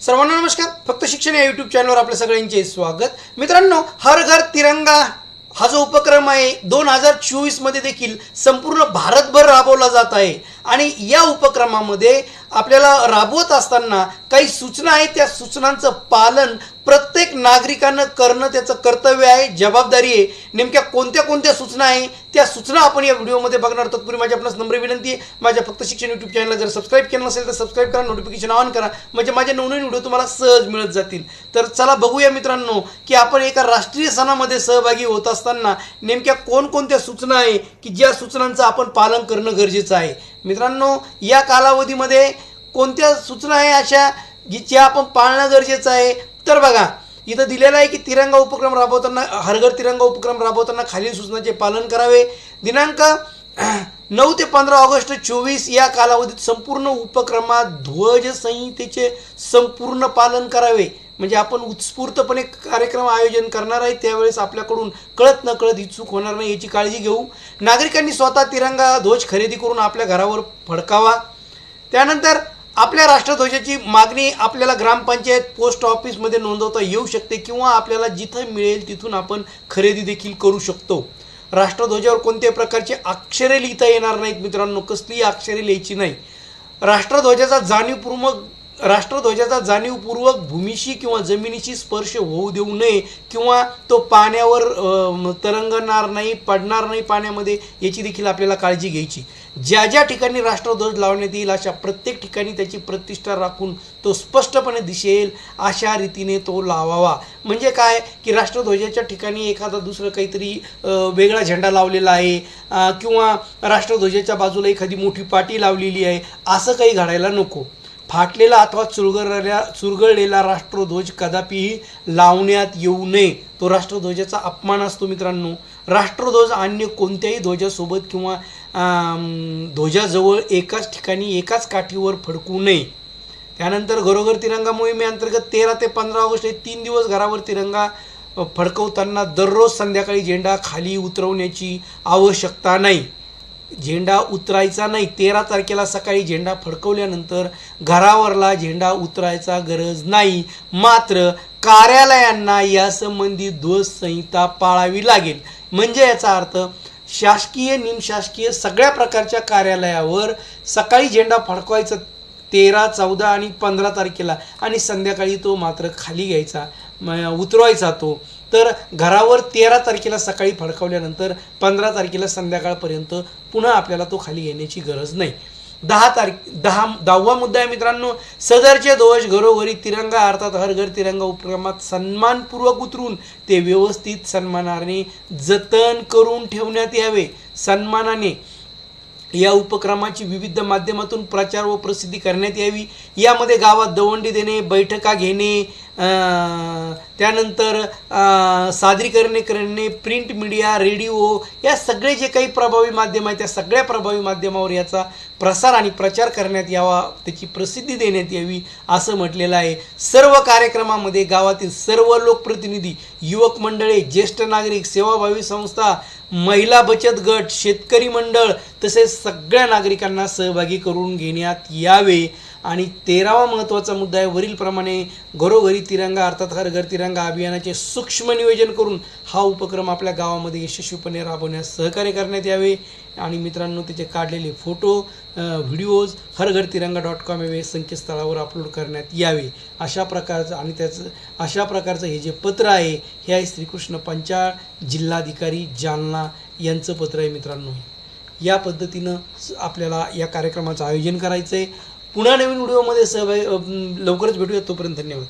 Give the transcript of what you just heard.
सर्वांना नमस्कार. फक्त शिक्षण या यूट्यूब चॅनलवर आपल्या सगळ्यांचे स्वागत. मित्रांनो हर घर तिरंगा हा जो उपक्रम आहे दोन हजार चोवीसमध्ये देखील संपूर्ण भारतभर राबवला जात आहे. आणि या उपक्रमामध्ये आपल्याला राबवत असताना काही सूचना आहेत. त्या सूचनांचं पालन प्रत्येक नागरिकानं करणं त्याचं कर्तव्य आहे जबाबदारी आहे. नेमक्या कोणत्या कोणत्या सूचना आहे त्या सूचना आपण या व्हिडिओमध्ये बघणार तत्पूर्वी माझी आपणास नम्र विनंती आहे. माझ्या फक्त शिक्षण यूट्यूब चॅनलला जर सबस्क्राईब केलं नसेल तर सबस्क्राईब करा नोटिफिकेशन ऑन करा. म्हणजे माझे नवनवीन व्हिडिओ तुम्हाला सहज मिळत जातील. तर चला बघूया मित्रांनो की आपण एका राष्ट्रीय सणामध्ये सहभागी होत असताना नेमक्या कोणकोणत्या सूचना आहे की ज्या सूचनांचं आपण पालन करणं गरजेचं आहे. मित्रांनो या कालावधीमध्ये कोणत्या सूचना आहे अशा जी ज्या आपण पाळणं गरजेचं आहे? तर बघा. इथं दिलेलं आहे की तिरंगा उपक्रम राबवताना हरघर तिरंगा उपक्रम राबवताना खालील सूचनांचे पालन करावे. दिनांक नऊ ते पंधरा ऑगस्ट चोवीस या कालावधीत संपूर्ण उपक्रमात ध्वज संहितेचे संपूर्ण पालन करावे. म्हणजे आपण उत्स्फूर्तपणे कार्यक्रम आयोजन करणार आहे त्यावेळेस आपल्याकडून कळत न कळत ही चूक होणार नाही याची काळजी घेऊ. नागरिकांनी स्वतः तिरंगा ध्वज खरेदी करून आपल्या घरावर फडकावा. त्यानंतर आपल्या राष्ट्रध्वजाची मागणी आपल्याला ग्रामपंचायत पोस्ट ऑफिसमध्ये नोंदवता येऊ शकते किंवा आपल्याला जिथं मिळेल तिथून आपण खरेदी देखील करू शकतो. राष्ट्रध्वजावर कोणत्याही प्रकारचे अक्षरे लिहिता येणार नाहीत मित्रांनो कसलीही अक्षरे लिहायची नाही. राष्ट्रध्वजाचा जाणीवपूर्वक राष्ट्रध्वजाचा जाणीवपूर्वक भूमीशी किंवा जमिनीशी स्पर्श होऊ देऊ नये किंवा तो पाण्यावर तरंगणार नाही पडणार नाही पाण्यामध्ये याची देखील आपल्याला काळजी घ्यायची. ज्या ज्या ठिकाणी राष्ट्रध्वज लावण्यात येईल अशा प्रत्येक ठिकाणी त्याची प्रतिष्ठा राखून तो स्पष्टपणे दिसेल अशा रीतीने तो लावावा. म्हणजे काय? की राष्ट्रध्वजाच्या ठिकाणी एखादा दुसरं काहीतरी वेगळा झेंडा लावलेला आहे किंवा राष्ट्रध्वजाच्या बाजूला एखादी मोठी पाटी लावलेली आहे असं काही घडायला नको. फाटलेला अथवा चुरगळलेला चुरगळलेला राष्ट्रध्वज कदापिही लावण्यात येऊ नये. तो राष्ट्रध्वजाचा अपमान असतो मित्रांनो. राष्ट्रध्वज अन्य कोणत्याही ध्वजासोबत किंवा ध्वजाजवळ एकाच ठिकाणी एकाच काठीवर फडकू नये. त्यानंतर घरोघर तिरंगा मोहिमेअंतर्गत तेरा ते पंधरा ऑगस्ट हे तीन दिवस घरावर तिरंगा फडकवताना दररोज संध्याकाळी झेंडा खाली उतरवण्याची आवश्यकता नाही. झेंडा उतरायचा नाही. तेरा तारखेला सकाळी झेंडा फडकवल्यानंतर घरावरला झेंडा उतरायचा गरज नाही. मात्र कार्यालयांना यासंबंधी ध्वज संहिता पाळावी लागेल. म्हणजे याचा अर्थ शासकीय निमशासकीय सगळ्या प्रकारच्या कार्यालयावर सकाळी झेंडा फडकवायचा तेरा चौदा आणि पंधरा तारखेला आणि संध्याकाळी तो मात्र खाली घ्यायचा. उतरवायचा तो तर घरावर तेरा तारखेला सकाळी फडकवल्यानंतर पंधरा तारखेला संध्याकाळपर्यंत पुन्हा आपल्याला तो खाली येण्याची गरज नाही. दहा तारीख दहा दहावा मुद्दा आहे मित्रांनो. सदरचे ध्वज घरोघरी तिरंगा अर्थात हर घर तिरंगा उपक्रमात सन्मानपूर्वक उतरून ते व्यवस्थित सन्मानाने जतन करून ठेवण्यात यावे. सन्मानाने या उपक्रमाची विविध माध्यमातून प्रचार व प्रसिद्धी करण्यात यावी. यामध्ये गावात दवंडी देणे बैठका घेणे त्यानंतर सादरीकरणे करणे प्रिंट मीडिया रेडिओ या सगळे जे काही प्रभावी माध्यम आहे त्या सगळ्या प्रभावी माध्यमावर याचा प्रसार आणि प्रचार करण्यात यावा त्याची प्रसिद्धी देण्यात यावी असं म्हटलेलं आहे. सर्व कार्यक्रमामध्ये गावातील सर्व लोकप्रतिनिधी युवक मंडळे ज्येष्ठ नागरिक सेवाभावी संस्था महिला बचत गट शेतकरी मंडळ तसेच सगळ्या नागरिकांना सहभागी करून घेण्यात यावे. आणि तेरावा महत्त्वाचा मुद्दा आहे वरीलप्रमाणे घरोघरी तिरंगा अर्थात हर घर तिरंगा अभियानाचे सूक्ष्म नियोजन करून हा उपक्रम आपल्या गावामध्ये यशस्वीपणे राबवण्यास सहकार्य करण्यात यावे. आणि मित्रांनो त्याचे काढलेले फोटो व्हिडिओज हर घर तिरंगा डॉट कॉम या संकेतस्थळावर अपलोड करण्यात यावे. अशा प्रकारचं आणि त्याचं अशा प्रकारचं हे जे पत्र आहे हे आहे श्रीकृष्ण पंचाळ जिल्हाधिकारी जालना यांचं पत्र आहे मित्रांनो. या पद्धतीनं स- आपल्याला या कार्यक्रमाचं आयोजन करायचं आहे पुन्हा नवीन व्हिडिओमध्ये सहभागी लवकरच भेटूया तोपर्यंत धन्यवाद.